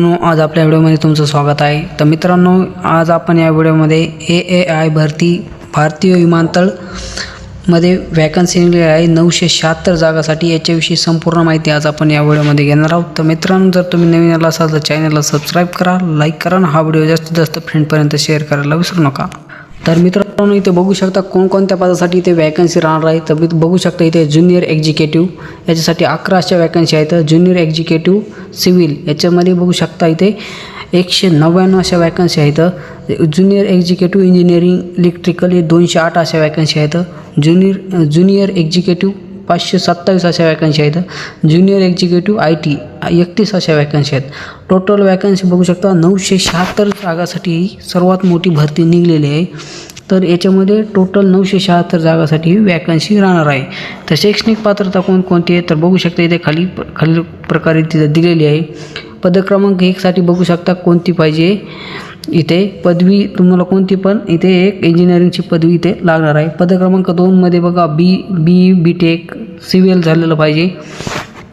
मित्रांनो आज आपल्या व्हिडिओमध्ये तुमचं स्वागत आहे. तर मित्रांनो आज आपण या व्हिडिओमध्ये ए ए आय भरती भारतीय विमानतळमध्ये वॅकन्सी निघाली आहे. नऊशे शहात्तर जागासाठी याच्याविषयी संपूर्ण माहिती आज आपण या व्हिडिओमध्ये घेणार आहोत. तर मित्रांनो जर तुम्ही नवीन आला असाल तर चॅनलला सबस्क्राईब करा लाईक करा आणि हा व्हिडिओ जास्तीत जास्त फ्रेंडपर्यंत शेअर करायला विसरू नका. तर मित्रांनो इथे बघू शकता कोणकोणत्या पदासाठी इथे वॅकन्सी राहणार आहे. तर मी बघू शकता इथे ज्युनियर एक्झिक्युटिव्ह याच्यासाठी अकरा अशा वॅकन्सी आहेत ज्युनियर एक्झिक्युटिव्ह सिव्हिल याच्यामध्ये बघू शकता इथे एकशे नव्याण्णव अशा वॅकन्सी आहेत ज्युनियर एक्झिक्युटिव्ह इंजिनिअरिंग इलेक्ट्रिकल हे दोनशे आठ अशा वॅकन्सी आहेत ज्युनियर ज्युनियर एक्झिक्युटिव्ह पाचशे सत्तावीस अशा वॅकन्सी आहेत. ज्युनियर एक्झिक्युटिव्ह आय टी एकतीस अशा वॅकन्सी आहेत. टोटल वॅकन्सी बघू शकता नऊशे शहात्तर जागासाठी ही सर्वात मोठी भरती निघलेली आहे. तर याच्यामध्ये टोटल नऊशे शहात्तर जागासाठी वॅकन्सी राहणार आहे. तर शैक्षणिक पात्रता कोण कोणती आहे? तर बघू शकता इथे खाली खाली प्रकारे तिथे दिलेली आहे. पद क्रमांक एकसाठी बघू शकता कोणती पाहिजे? इथे पदवी तुम्हाला कोणती पण इथे एक इंजिनिअरिंगची पदवी इथे लागणार आहे. पद क्रमांक दोनमध्ये बघा बी बी बी टेक सिव्हिल झालेलं पाहिजे.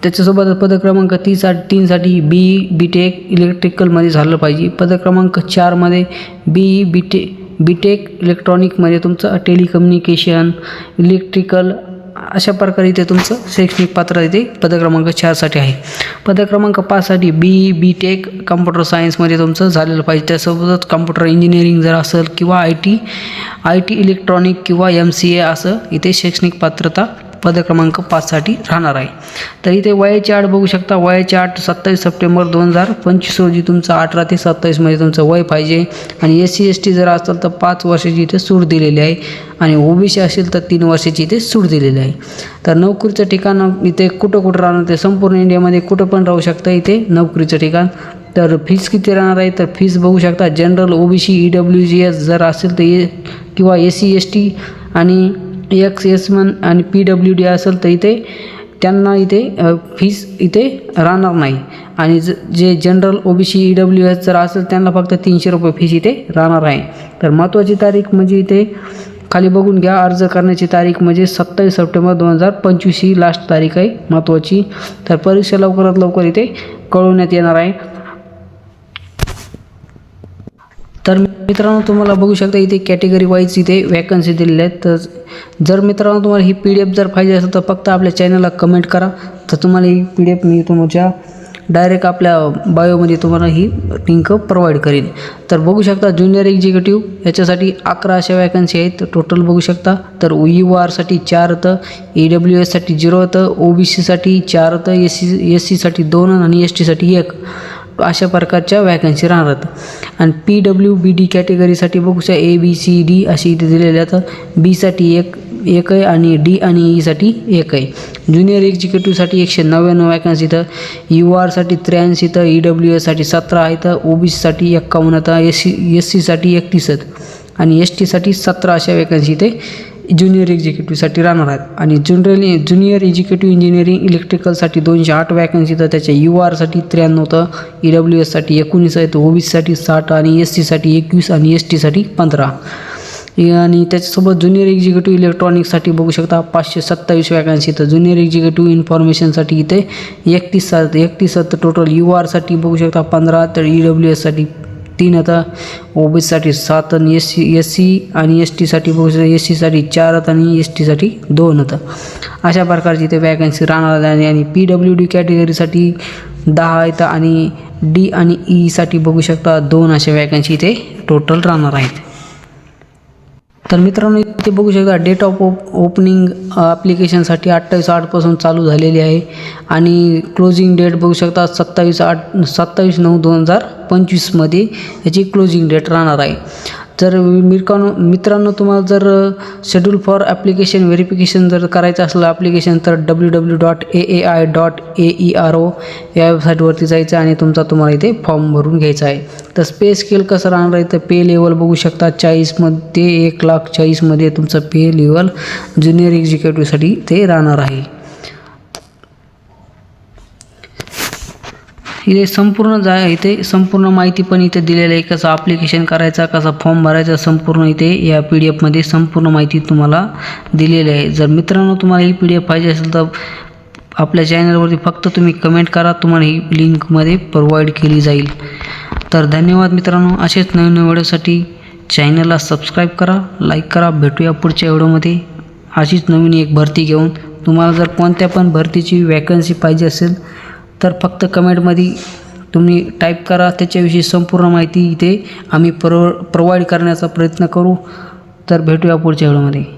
त्याच्यासोबत पदक्रमांक तीसा तीनसाठी बी बी टेक इलेक्ट्रिकलमध्ये झालं पाहिजे. पदक्रमांक चारमध्ये बी बी टे बी टेक इलेक्ट्रॉनिकमध्ये तुमचं टेलिकम्युनिकेशन इलेक्ट्रिकल अशा प्रकारे इथे तुमचं शैक्षणिक पात्र इथे पदक्रमांक चारसाठी आहे. पदक्रमांक पाचसाठी बी बी टेक कम्प्युटर सायन्समध्ये तुमचं झालेलं पाहिजे. त्यासोबतच कम्प्युटर इंजिनिअरिंग जर असेल किंवा I T I T electronic किंवा एम सी ए असं इथे शैक्षणिक पात्रता पद क्रमांक पाचसाठी राहणार आहे. तर इथे वयाची आठ बघू शकता. वयाची आठ सत्तावीस सप्टेंबर दोन हजार पंचवीस रोजी तुमचं अठरा ते सत्तावीसमध्ये तुमचं वय पाहिजे. आणि एस सी एस टी जर असेल तर पाच वर्षाची इथे सूट दिलेली आहे. आणि ओबीसी असेल तर तीन वर्षाची इथे सूट दिलेली आहे. तर नोकरीचं ठिकाण इथे कुठं कुठं राहणार ते संपूर्ण इंडियामध्ये कुठं पण राहू शकतं इथे नोकरीचं ठिकाण. तर फीज किती राहणार आहे? तर फीज बघू शकता. General OBC E W G S जर असेल तर ए किंवा एस सी एस टी आणि एक्स एस मन आणि पी डब्ल्यू डी असेल तर इथे त्यांना इथे फीस इथे राहणार नाही. आणि ज जे general O B C E W S जर असेल त्यांना फक्त तीनशे रुपये फीस इथे राहणार आहे. तर महत्त्वाची तारीख म्हणजे इथे खाली बघून घ्या. अर्ज करण्याची तारीख म्हणजे सत्तावीस सप्टेंबर दोन हजार पंचवीस ही लास्ट तारीख आहे महत्त्वाची. तर परीक्षा लवकरात लवकर इथे कळवण्यात येणार आहे तर मित्रांनो तुम्हाला बघू शकता इथे कॅटेगरी वाईज इथे वॅकन्सी दिलेल्या आहेत. तर जर मित्रांनो तुम्हाला ही पी डी एफ जर पाहिजे असेल तर फक्त आपल्या चॅनलला कमेंट करा. तर तुम्हाला ही पी डी एफ मी तुमच्या डायरेक्ट आपल्या बायोमध्ये तुम्हाला ही लिंक प्रोव्हाइड करेन. तर बघू शकता ज्युनियर एक्झिक्युटिव्ह याच्यासाठी अकरा अशा वॅकन्सी आहेत. टोटल बघू शकता. तर यू आरसाठी चार होतं ई डब्ल्यू एससाठी झिरो होतं ओ बी सीसाठी चार होतं एस सी एस सीसाठी दोन आणि एस टीसाठी एक. अशा प्रकारच्या वॅकन्सी राहतात. आणि पी डब्ल्यू बी डी कॅटेगरीसाठी बघूशा ए बी सी डी अशी इथे दिलेली आहेत. बीसाठी एक एक आहे आणि डी आणि ईसाठी एक आहे ज्युनियर एक्झिक्युटिव्हसाठी एकशे नव्याण्णव वॅकन्सी इथं. यू आरसाठी त्र्याऐंशी इथं. ई डब्ल्यू एससाठी सतरा आहेत. ओ बी सीसाठी एक्कावन्न आता एस सी एस सीसाठी एकतीस आहेत. आणि एस टीसाठी सतरा अशा वॅकन्सी इथे ज्युनियर एक्झिक्युटिव्हसाठी राहणार आहेत. आणि जनरल ज्युनियर एक्झिक्युटिव्ह इंजिनिअरिंग इलेक्ट्रिकलसाठी दोनशे आठ वॅकन्सी तर त्याच्या यू आरसाठी त्र्याण्णव तर ई डब्ल्यू एससाठी एकोणीस आहेत ओ बी सीसाठी साठ आणि एस सीसाठी एकवीस आणि एस टीसाठी पंधरा. आणि त्याच्यासोबत ज्युनियर एक्झिक्युटिव्ह इलेक्ट्रॉनिक्ससाठी बघू शकता पाचशे सत्तावीस वॅकन्सी तर ज्युनियर एक्झिक्युटिव्ह इन्फॉर्मेशनसाठी इथे एकतीस सात एकतीस सात टोटल यू आरसाठी बघू शकता पंधरा तर ई डब्ल्यू एससाठी तीन आता. ओ बी सीसाठी सात आणि एस सी एस सी आणि एस टीसाठी बघू शकता एस सीसाठी चार आहेत आणि एस टीसाठी दोन होतं अशा प्रकारची इथे वॅकन्सी राहणार आहे आणि पी डब्ल्यू डी कॅटेगरीसाठी दहा आहेत आणि डी आणि e ईसाठी बघू शकता दोन अशा वॅकन्सी इथे टोटल राहणार आहेत. तर मित्रांनो इथे बघू शकता डेट ऑफ ओप ओपनिंग ॲप्लिकेशनसाठी अठ्ठावीस आठपासून चालू झालेली आहे. आणि क्लोजिंग डेट बघू शकता सत्तावीस आठ सत्तावीस नऊ दोन हजार पंचवीसमध्ये याची क्लोजिंग डेट राहणार आहे. जर मिरकानो मित्रांनो तुम्हाला जर शेड्यूल फॉर ॲप्लिकेशन व्हेरिफिकेशन जर करायचं असलं ॲप्लिकेशन तर W W dot A A I dot A E R O या वेबसाईटवरती जायचं आणि तुमचा तुम्हाला इथे फॉर्म भरून घ्यायचा आहे. तर पे स्केल कसं राहणार आहे? तर पे लेवल बघू शकता. चाळीसमध्ये एक लाख चाळीसमध्ये तुमचं पे लेवल ज्युनियर एक्झिक्युटिव्हसाठी ते राहणार आहे. इथे संपूर्ण जा इथे संपूर्ण माहिती पण इथे दिलेलं आहे. कसं ॲप्लिकेशन करायचा कसा फॉर्म भरायचा संपूर्ण इथे या पी डी एफमध्ये संपूर्ण माहिती तुम्हाला दिलेली आहे. जर मित्रांनो तुम्हाला ही पी डी एफ पाहिजे असेल तर आपल्या चॅनलवरती फक्त तुम्ही कमेंट करा तुम्हाला ही लिंकमध्ये प्रोव्हाइड केली जाईल. तर धन्यवाद मित्रांनो असेच नवीन नवीन व्हिडिओसाठी चॅनलला सबस्क्राईब करा लाईक करा भेटूया पुढच्या व्हिडिओमध्ये. अशीच नवीन एक भरती घेऊन तुम्हाला जर कोणत्या पण भरतीची वॅकन्सी पाहिजे असेल तर फक्त कमेंटमध्ये तुम्ही टाईप करा. त्याच्याविषयी संपूर्ण माहिती इथे आम्ही प्रो प्रोव्हाइड करण्याचा प्रयत्न करू. तर भेटूया पुढच्या व्हिडिओमध्ये.